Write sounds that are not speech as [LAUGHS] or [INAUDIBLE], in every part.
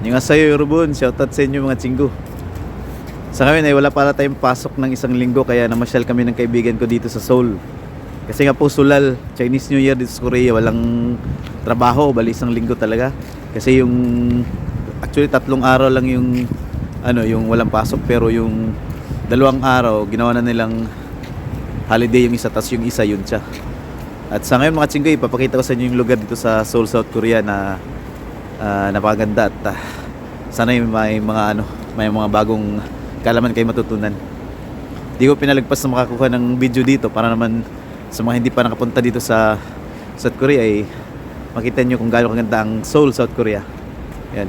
Yung asayo Yorubun, shoutout sa inyo mga chinggo. Sa ngayon ay wala pala tayong pasok ng isang linggo kaya namasyal kami ng kaibigan ko dito sa Seoul. Kasi nga po sulal, Chinese New Year dito sa Korea, walang trabaho, bali isang linggo talaga. Kasi yung actually tatlong araw lang yung ano, yung walang pasok pero yung dalawang araw ginawa na nilang holiday yung isa tas yung isa yun siya. At sa ngayon mga chinggoy, ipapakita ko sa inyo yung lugar dito sa Seoul, South Korea na ah, napakaganda at ah, sana may mga ano, may mga bagong kalaman kayo matutunan. Di ko pinalagpas na makakuha ng video dito para naman sa mga hindi pa nakapunta dito sa South Korea ay makita nyo kung gaano kaganda ang Seoul, South Korea. Yan.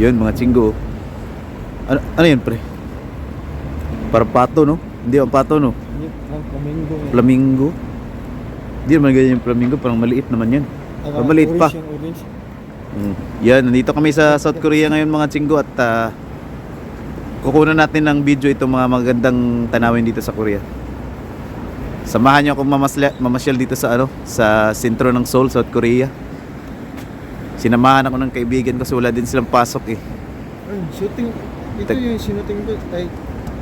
Yun mga chinggo. Ano, ano yun pre? Parang pato no? Hindi ang pato no? Flamingo. eh. Flamingo. Hindi naman ganyan yung flamingo, parang maliit naman yan. Parang maliit pa. yung orange. Mm. Yan, nandito kami sa South Korea ngayon mga chinggo at ah, kukunan natin ng video itong mga magandang tanawin dito sa Korea. Samahan niyo akong mamasla, mamasyal dito sa ano, sa sentro ng Seoul, South Korea. Sinamahan ako ng kaibigan kasi wala din silang pasok eh. Shooting. Ito Tag- yung shooting ko. Ay,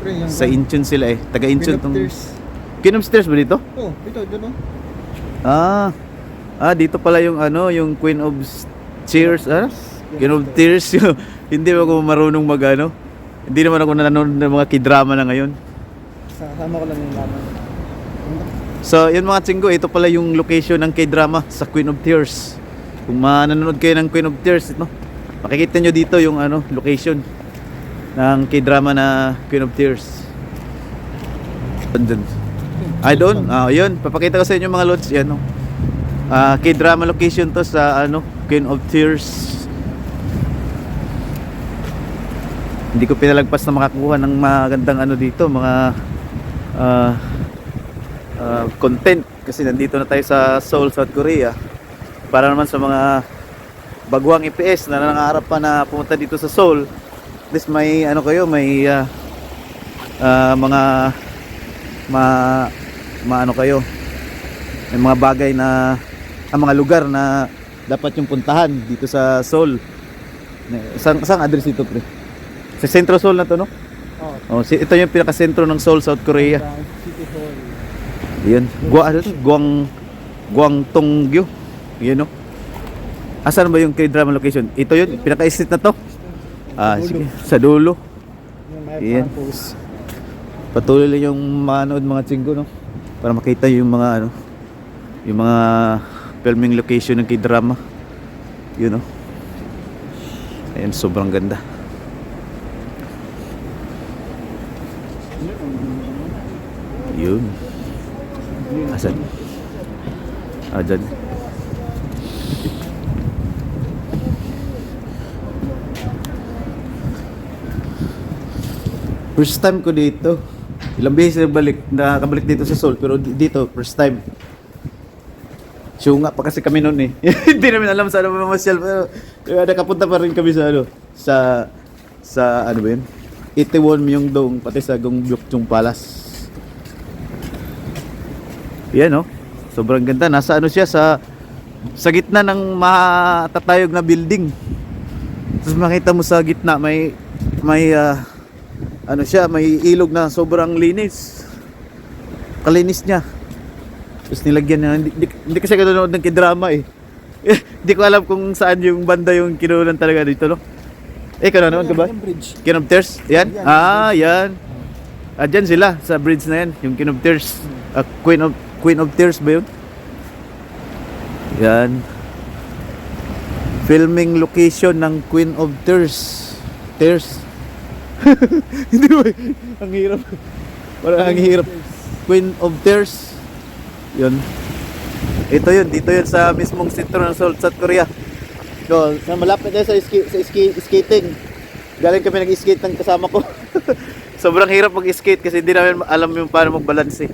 pre, yung Sa Incheon sila eh. Taga Incheon tong... Pinapters. Kinom stairs ba dito? Oh, ito, doon oh. Ah. Ah, dito pala yung ano, yung Queen of Tears, ah? Queen of Tears. [LAUGHS] Hindi ako marunong magano. Hindi naman ako nanonood ng mga kidrama na ngayon. Sama ko lang yung laman. So, yun mga chinggo, ito pala yung location ng K-drama sa Queen of Tears. Kung manonood kayo ng Queen of Tears, ito, makikita nyo dito yung ano, location ng K-drama na Queen of Tears. Doon. Ay, doon. Ah, yun. Papakita ko sa inyo mga lods. Yan, no. Ah, K-drama location to sa ano, Queen of Tears. Hindi ko pinalagpas na makakuha ng magandang ano dito, mga ah, ah, content kasi nandito na tayo sa Seoul, South Korea. Para naman sa mga baguhang EPS na nangangarap pa na pumunta dito sa Seoul. Least may ano kayo, may ah, ah, mga ma, maano kayo may mga bagay na ang mga lugar na dapat yung puntahan dito sa Seoul saan, saan address ito pre? sa Centro Seoul na to no? Oh, Oh, si, ito yung pinaka-sentro ng Seoul, South Korea City Hall. Yan. Gua, ano to? Guang Guangtonggyo. Yan no. Asan ba yung K-drama location? Ito yun, pinaka-street na to. Ah, sige. Sa dulo. Yan. Patuloy lang yung manood mga chinggo no. Para makita yung mga ano, yung mga filming location ng K-drama. Yun no. Ayan, sobrang ganda. Yun. Asan? Ah, dyan. First time ko dito. Ilang beses na balik, nakabalik dito sa Seoul, pero di- dito, first time. Syunga pa kasi kami noon eh. [LAUGHS] Hindi namin alam saan naman mamasyal, pero kaya nakapunta pa rin kami sa ano, sa, sa ano ba yun? Itaewon Myeongdong, pati sa Gongbyeokjong Palace. Yan oh. Sobrang ganda. Nasa ano siya sa sa gitna ng matatayog na building. Tapos makita mo sa gitna may may ah, ano siya, may ilog na sobrang linis. Kalinis niya. Tapos nilagyan niya. Hindi, hindi, hindi kasi ako nanonood ng kidrama eh. [LAUGHS] Hindi ko alam kung saan yung banda yung kinulan talaga dito, no? Eh, kanonood ka ba? Bridge. King of Tears? Yan? Yan, Ah, yan. Ah, dyan sila, sa bridge na yan. Yung King of Tears. Ah, Queen of Queen of Tears ba yun? Yan. Filming location ng Queen of Tears. Tears. [LAUGHS] Hindi ba? Ang hirap. Parang ang hirap. Queen of Tears. Yun. Ito yun. Dito yun sa mismong sentro ng Seoul, South Korea. So, sa malapit tayo sa, ski, sa ski, skating. Galing kami nag-skate ng kasama ko. [LAUGHS] Sobrang hirap mag-skate kasi hindi namin alam yung paano mag-balance eh.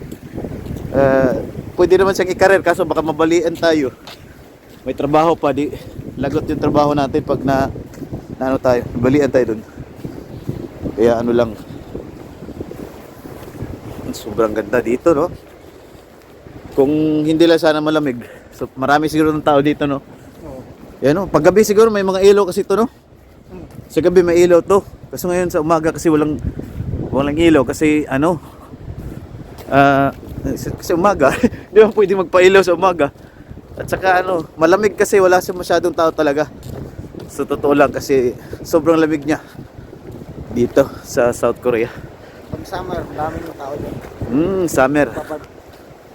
Uh, pwede naman siyang ikarer kaso baka mabalian tayo. May trabaho pa di lagot yung trabaho natin pag na, na ano tayo, balian tayo dun. Kaya ano lang sobrang ganda dito no. Kung hindi lang sana malamig. So marami siguro ng tao dito no. Oh. Yan o, paggabi siguro may mga ilaw kasi ito no. Sa gabi may ilaw to. Kasi ngayon sa umaga kasi walang walang ilaw kasi ano ah kasi umaga, [LAUGHS] di ba pwede magpailaw sa umaga. At saka ano, malamig kasi wala siya masyadong tao talaga. Sa totoo lang kasi sobrang lamig niya dito sa South Korea. Pag summer, yung tao dyan. Hmm, summer. Kapag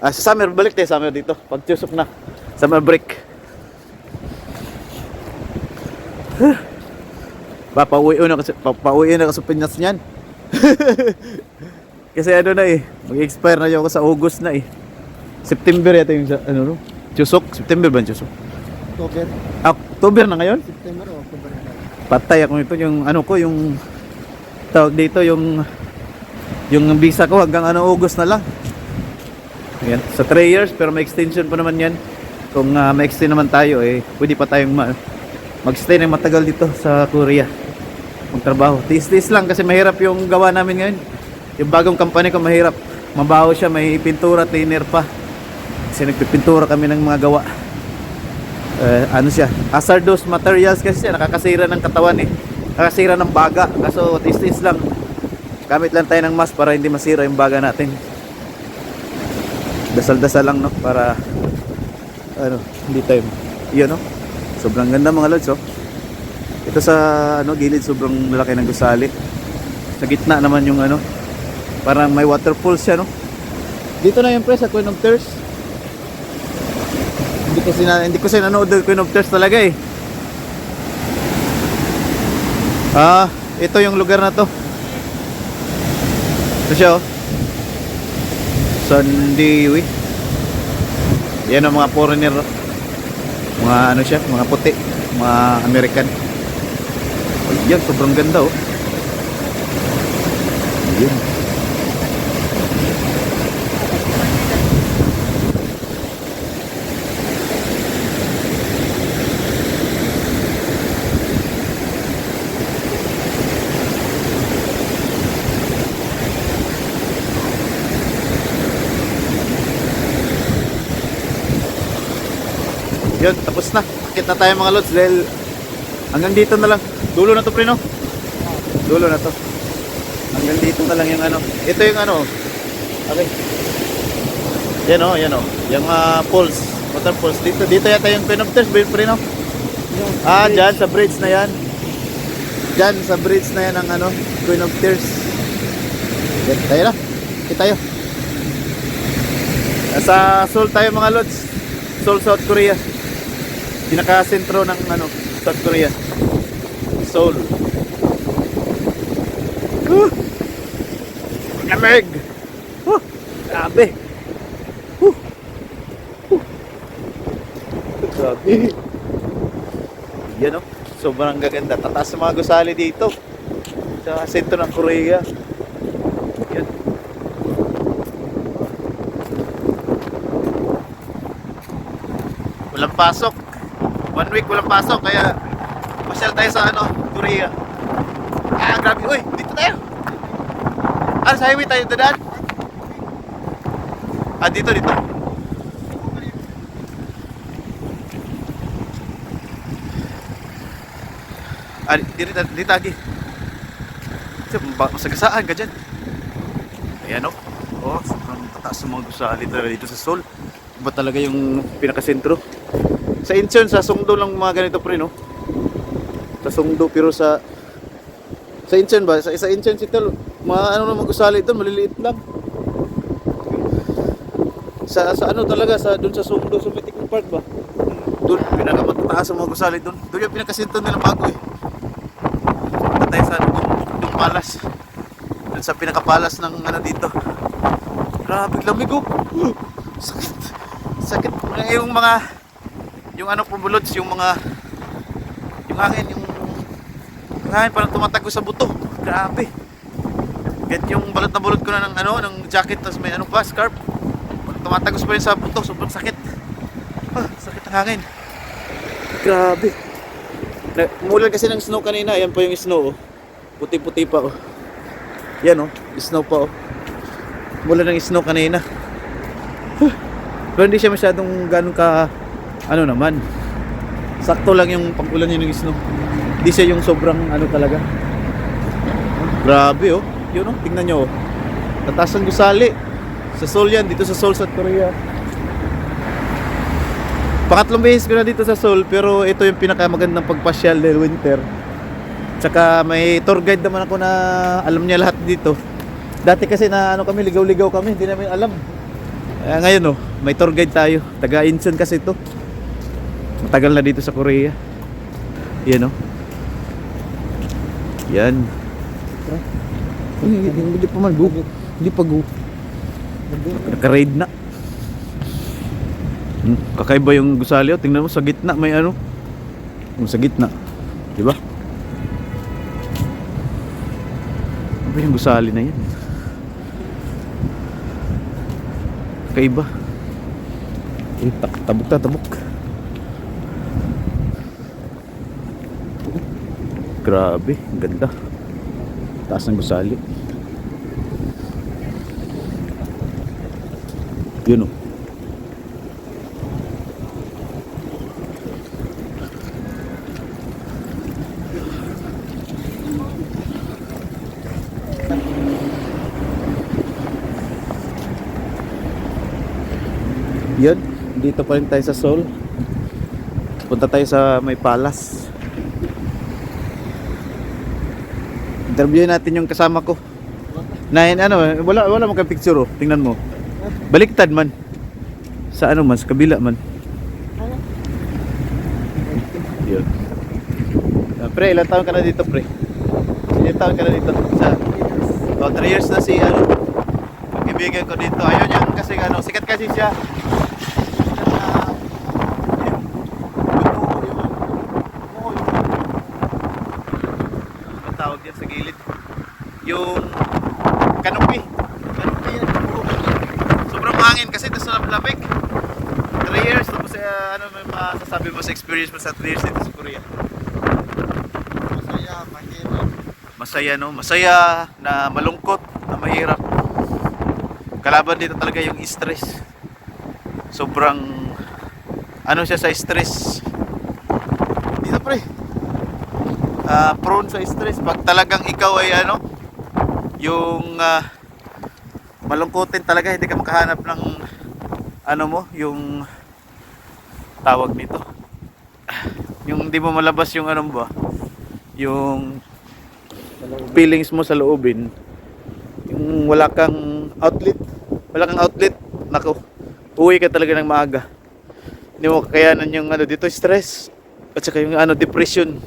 Ah, sa summer balik tayo summer dito. Pag tusok na. Summer break. Papauwi na kasi papauwi na kasi Pinas niyan. [LAUGHS] kasi ano na eh, mag-expire na yung ako sa August na eh. September yata yung ano no? Chusok, September ba yung Chusok? October, October na ngayon? September o October na. Patay ako nito yung ano ko yung tawag dito yung yung visa ko hanggang ano August na lang. Yan, sa 3 years pero may extension pa naman yan. Kung uh, may extend naman tayo eh pwede pa tayong ma- magstay ng matagal dito sa Korea. Magtrabaho. Tiis-tiis lang kasi mahirap yung gawa namin ngayon. Yung bagong company ko mahirap. Mabaho siya, may pintura, thinner pa. Kasi nagpipintura kami ng mga gawa eh, ano siya, hazardous materials kasi siya, nakakasira ng katawan eh. Nakakasira ng baga. Kaso tis-tis lang. Gamit lang tayo ng mask para hindi masira yung baga natin. Dasal-dasal lang no para ano, hindi tayo yun no. Sobrang ganda mga lods oh. Ito sa ano gilid sobrang lalaki ng gusali. Sa gitna naman yung ano parang may waterfall siya no. Dito na yung pre sa Queen of Tears. Hindi kasi na, hindi ko siya nanood ng Queen of Tears talaga eh. Ah, ito yung lugar na to. Ito siya oh. Sandiwi. Yan ang mga foreigner. Mga ano siya, mga puti, mga American. Yan, sobrang ganda oh. Yan. Yun, tapos na. Akit na tayo mga lods dahil hanggang dito na lang. Dulo na to pre no? Dulo na to. Hanggang dito na lang yung ano. Ito yung ano. Okay. Yan oh, yan oh. Yung uh, pulse. Water pulse. Dito, dito yata yung Tears, pre no? Ah, dyan sa bridge na yan. Dyan sa bridge na yan ang ano, Queen of Tears. Yan, tayo na. Kita tayo. Nasa Seoul tayo mga lods. Seoul, South Korea. Pinaka-sentro ng ano, South Korea. Seoul. Huh! Lamig! Huh! Grabe! Huh! Huh! Grabe! Yan o. Sobrang gaganda. Tataas mga gusali dito. Sa sentro ng Korea. Yan. Walang pasok. One week walang pasok. Kaya masyal tayo sa ano, Korea. Ah, grabe. Uy, dito tayo. Ah, sa highway tayo dadaan. Ah, dito, dito. Ah, dito, dito, dito ba- masagasaan ka dyan. Ayan o. Oh, sobrang tataas sa mga gusali talaga dito sa Seoul. Iba talaga yung pinakasentro. Sa Incheon, sa Songdo lang mga ganito pre, no? Sa Songdo, pero sa... Sa Incheon ba? Sa, sa Incheon City, mga ano na mag-usali doon, maliliit lang. Sa, sa ano talaga, sa doon sa Songdo, sa Mythical Park ba? Doon, pinakamataas sa mga gusali doon. Doon yung pinakasentro nila bago eh. Punta tayo sa Dung, Dung Palace. Doon sa pinakapalas ng ano dito. Grabe, lamig oh. [GASPS] Sakit. Sakit. Yung mga, yung ano pumulods, yung mga, yung hangin, yung, yung hangin parang tumatago sa buto. Grabe. Kahit yung balot na balot ko na ng ano, ng jacket, tapos may ano pa, scarf. Parang tumatagos pa rin sa buto, sobrang sakit. Ah, sakit ng hangin. Grabe. Na, umulan kasi ng snow kanina, ayan pa yung snow oh. Puti-puti pa oh. Yan oh, snow pa oh. Mula ng snow kanina. Huh. Pero hindi siya masyadong ganun ka ano naman. Sakto lang yung pag-ulan niya ng snow. Hindi siya yung sobrang ano talaga. Grabe oh. Yun oh, tingnan nyo oh. Tataas ang gusali. Sa Seoul yan, dito sa Seoul, South Korea. Pangatlong beses ko na dito sa Seoul, pero ito yung pinakamagandang pagpasyal dahil winter. Tsaka may tour guide naman ako na alam niya lahat dito. Dati kasi na ano kami, ligaw-ligaw kami, hindi namin alam. Kaya ngayon oh, may tour guide tayo. Taga Incheon kasi ito. Matagal na dito sa Korea. Yan oh. Yan. Hindi, pa man go. Hindi pa go. Naka-raid na. Hmm, kakaiba yung gusali oh. Tingnan mo sa gitna may ano. Sa gitna. Di ba? Ano ba yung gusali na yan? Kakaiba. Tabok ta, tabok. Grabe, ganda. Taas ng gusali. Yun oh. Yun, dito pa rin tayo sa Seoul. Punta tayo sa may palace. Interviewin natin yung kasama ko. Na ano, wala wala mo kang picture oh. Tingnan mo. Baliktad man. Sa ano man, sa kabila man. Yun. Ah, pre, ilang taon ka na dito, pre? Ilang taon ka na dito? Sa Oh, 3 years na si ano. Kaibigan ko dito. Ayun yung kasi ano, sikat kasi siya. Sikat na yung buto, yung buo, yung ang tawag yan sa gilid. Yung canopy. Canopy yan. buo. Sobrang hangin kasi ito sa lamig. 3 years. Tapos eh, ano may masasabi mo sa experience mo sa 3 years dito sa Korea? Masaya, mahirap. Masaya no? Masaya na malungkot na mahirap. Kalaban dito talaga yung stress. Sobrang ano siya sa stress. Dito pre. Ah, prone sa stress pag talagang ikaw ay ano yung ah, malungkotin talaga hindi ka makahanap ng ano mo yung tawag nito yung hindi mo malabas yung ano ba? Yung feelings mo sa loobin. Yung wala kang outlet. Wala kang outlet. Nako uwi ka talaga ng maaga. Hindi mo kakayanan yung ano dito stress. At saka yung ano depression.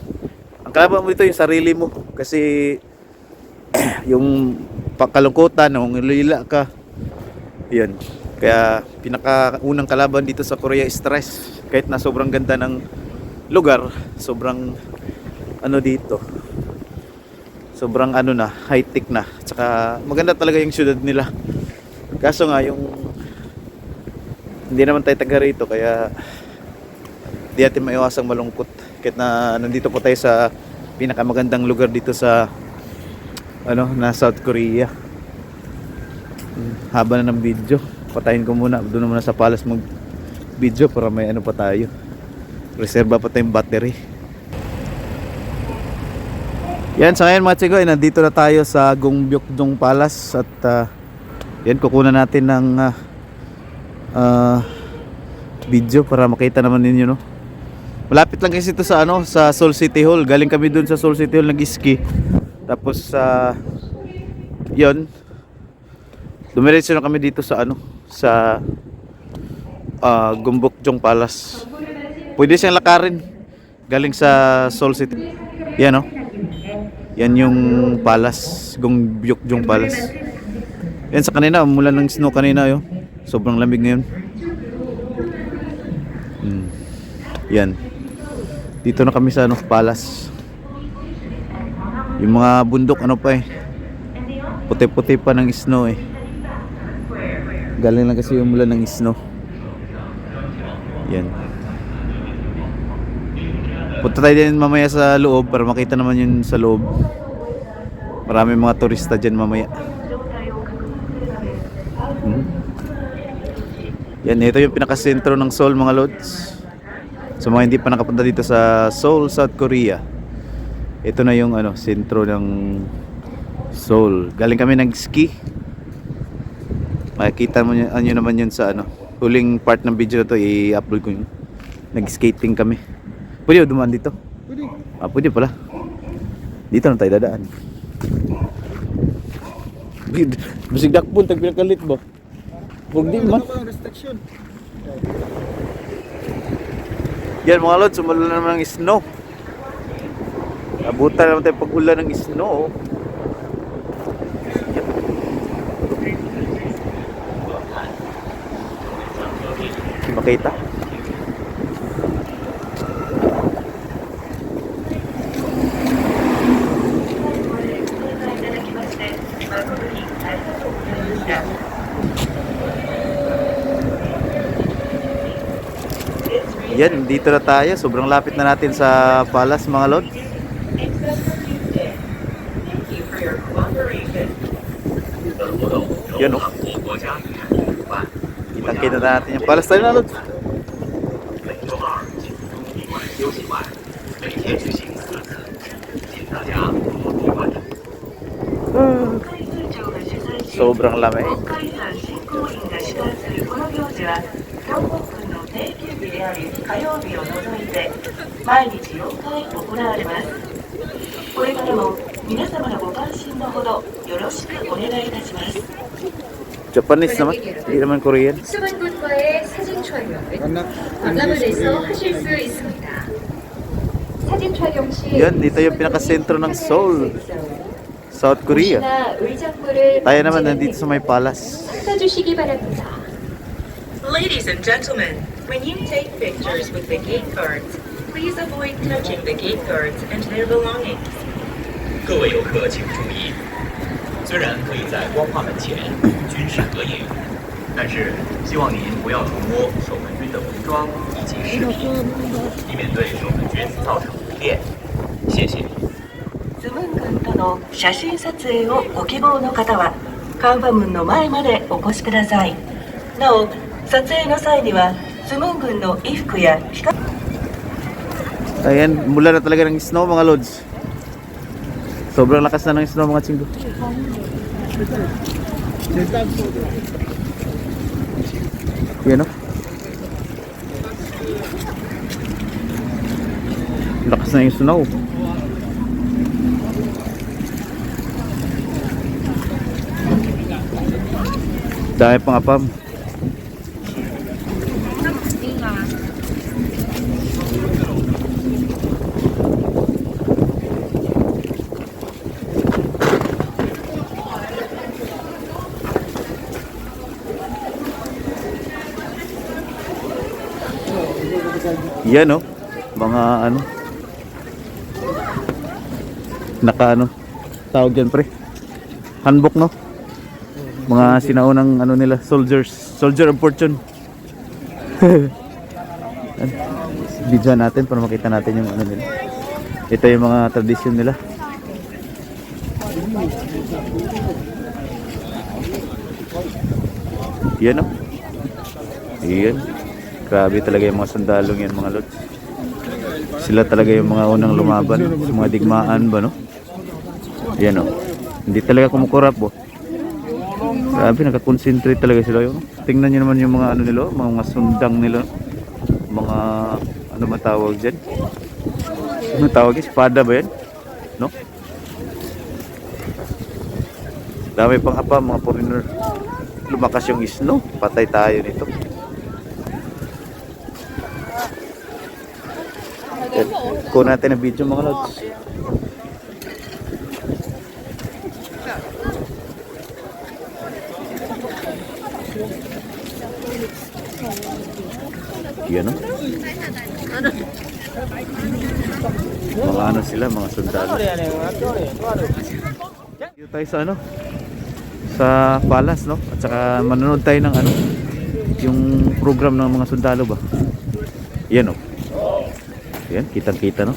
Ang kalaban mo dito yung sarili mo. Kasi [CLEARS THROAT] yung pakalungkutan nung nilila ka. Yan kaya pinaka unang kalaban dito sa Korea stress. Kahit na sobrang ganda ng lugar sobrang ano dito sobrang ano na, high tech na. Tsaka maganda talaga yung syudad nila. Kaso nga yung hindi naman tayo taga rito kaya di natin maiwasang malungkot. Kahit na nandito po tayo sa pinakamagandang lugar dito sa ano, na South Korea. Hmm, Haba na ng video. Patayin ko muna. Doon muna sa palace mag video para may ano pa tayo. Reserva pa tayong battery. Yan, sa ngayon mga chigo, eh, nandito na tayo sa Gongbyokdong Palace at ah, yan, kukunan natin ng ah, ah, video para makita naman ninyo, no? Malapit lang kasi ito sa ano, sa Seoul City Hall. Galing kami dun sa Seoul City Hall nag-ski. Tapos sa yon dumiretso na kami dito sa ano, sa uh, Gumbokjong Palace. Pwede siyang lakarin galing sa Seoul City. Yan, no? Yan yung palace, Gongbyokjong Palace. Yan sa kanina, mula ng snow kanina yo. Sobrang lamig ngayon. Hmm. Yan. Dito na kami sa ano, palace. Yung mga bundok ano pa eh. Puti-puti pa ng snow eh. Galing lang kasi yung mula ng snow. Yan. Punta tayo din mamaya sa loob para makita naman yun sa loob. Marami mga turista dyan mamaya. Hmm. Yan, ito yung pinakasentro ng Seoul mga lods. Sa mga hindi pa nakapunta dito sa Seoul, South Korea. Ito na yung ano, sentro ng Seoul. Galing kami nag-ski. Makikita mo nyo, ano naman yun sa ano. Huling part ng video na to, i-upload ko yun. Nag-skating kami. Pwede ba dumaan dito? Pwede. Ah, pwede pala. Dito na tayo dadaan. Bisig dakpon, tag pinakalit ba? Huwag di man. Restriction? Yan mga lods, sumalo na naman ng snow. Abutan naman tayo pag-ulan ng snow. Makita. Yan, dito na tayo. Sobrang lapit na natin sa palace mga lods. Yan o. Kitang-kita na natin yung palace tayo na lods. Sobrang lamig. である火曜日を除いて毎日4回行われますこれからも皆様のご関心のほどよろしくお願いいたします Japanese naman. Hindi naman Korean. 수반군과의 사진 촬영은 Anak. 관람을에서 하실 수 있습니다. 사진 촬영 시 Yan, dito yung pinakasentro ng Seoul, South Korea. 옷이나 의장물을 Tayo naman 만지는 nandito sa may palace. 닦아주시기 바랍니다. Ladies and gentlemen, when you take pictures with the gate guards, please avoid touching the gate guards and their belongings. 各位游客请注意，虽然可以在光化门前军事合影，但是希望您不要触摸守门军的服装以及饰品，以免对守门军造成不便。谢谢。ズムン軍との写真撮影をご希望の方はカンファムンの前までお越しくださいなお撮影の際にはズムン軍の衣服や光 Ayan, mula na talaga ng snow mga lods. Sobrang lakas na ng snow mga chinggo. Yan o. Lakas na yung snow. Dahil pang apam. Yan oh. Mga ano. Naka ano. Tawag yan pre. Handbook no. Mga sinaunang ano nila. Soldiers. Soldier of fortune. Video natin para makita natin yung ano nila. Ito yung mga tradisyon nila. Yan oh. Yan. Grabe talaga yung mga sundalong yan mga lods. Sila talaga yung mga unang lumaban sa mga digmaan ba no? Yan oh. Hindi talaga kumukurap oh. Grabe nakakonsentrate talaga sila yun. Tingnan niyo naman yung mga ano nila, mga sundang nila. Mga ano matawag diyan? Ano tawag yan? Espada ba yan? No? Dami pang apa mga foreigner. Lumakas yung snow. Patay tayo nito. Kuha natin ang video mga lods. Yan o. Mga ano sila, mga sundalo. Dito tayo sa ano? Sa palace, no? At saka manonood tayo ng ano? Yung program ng mga sundalo ba? Yan o. Yan, kitang-kita, no?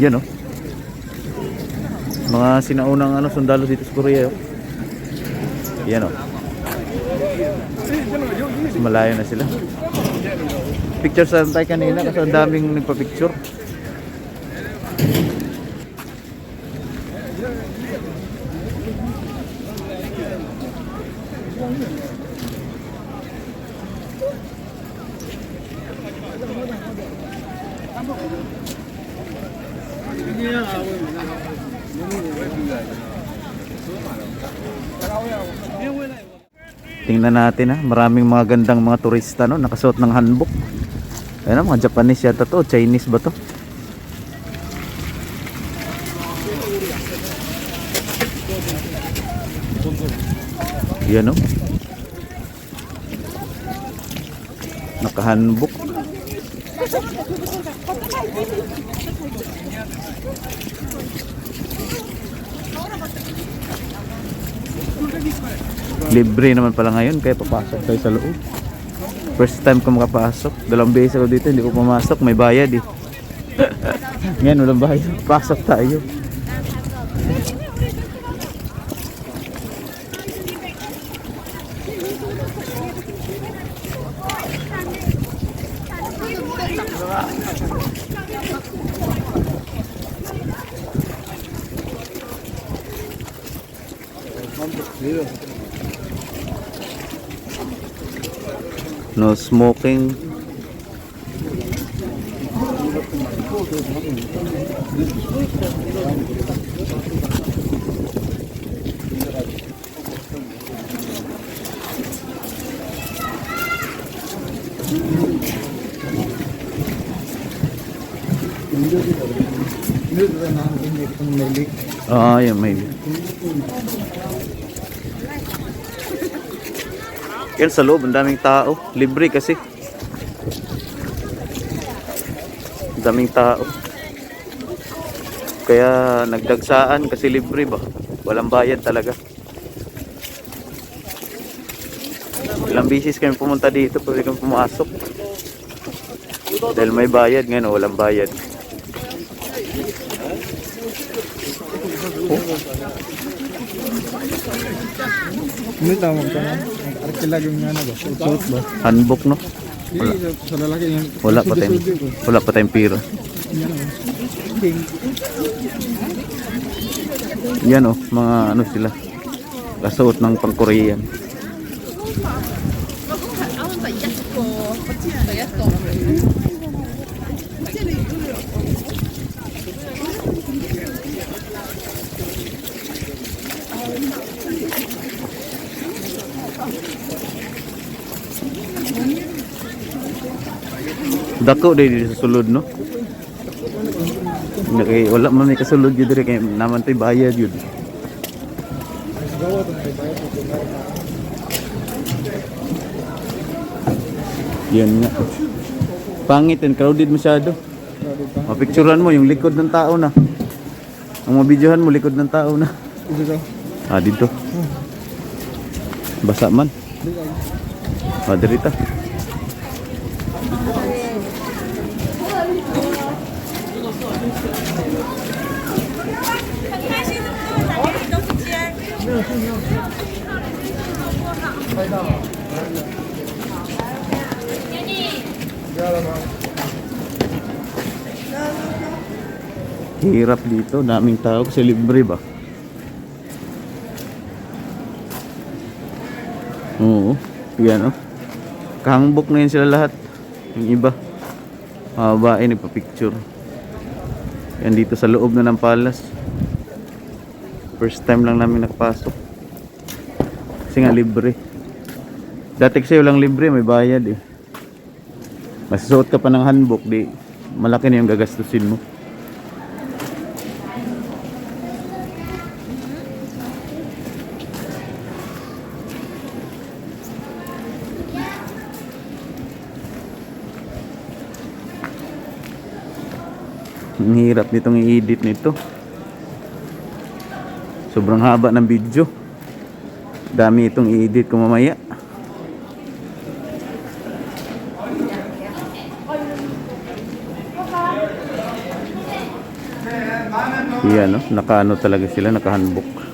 Yan, oh. Mga sinaunang ano, sundalo dito sa Korea, oh. Yan, oh. malayo na sila. Picture sa tayo kanina kasi ang daming nagpa-picture. Tingnan natin ha, maraming mga gandang mga turista no, nakasuot ng hanbok. Ayun na, mga Japanese yata to, Chinese ba to? Yan no. Nakahanbok. Libre naman pala ngayon kaya papasok tayo sa loob. First time ko makapasok. Dalawang beses ako dito, hindi ko pumasok. May bayad eh. [LAUGHS] Ngayon, walang bayad. Pasok tayo. No smoking. Hindi ko na hindi ko may leak. Ah, yan sa loob, ang daming tao. Libre kasi. Daming tao. Kaya nagdagsaan kasi libre ba? Walang bayad talaga. Ilang bisis kami pumunta dito pwede kami pumasok. Dahil may bayad ngayon, walang bayad. Hindi tawag ka. Arkila yung nga na ba? Suot ba? Handbook no? Hindi, sa- lalaki yung... Wala pa tayong, wala pa tayong pira. Yan oh, mga ano sila. Kasuot ng pang Dako dito sa sulod no. Hindi kay wala man may kasulod yun dire kay naman tay bayad yun. Yan nga. Pangit and crowded masyado. Mapicturean mo yung likod ng tao na. Ang mabidyohan mo likod ng tao na. Ah, dito. Basa man. Ah, dirita. Hirap dito, daming tao kasi libre ba? Oo, yan oh. Kahambok na yun sila lahat. Yung iba, mga babae nagpa-picture. Yan dito sa loob na ng palace. First time lang namin nakapasok. Kasi nga libre. Dati kasi walang libre, may bayad eh. Masusuot ka pa ng handbook, di malaki na yung gagastusin mo. Ang hirap nitong i-edit nito. Sobrang haba ng video. Dami itong i-edit ko mamaya. Yan, no? Nakaano talaga sila, nakahandbook.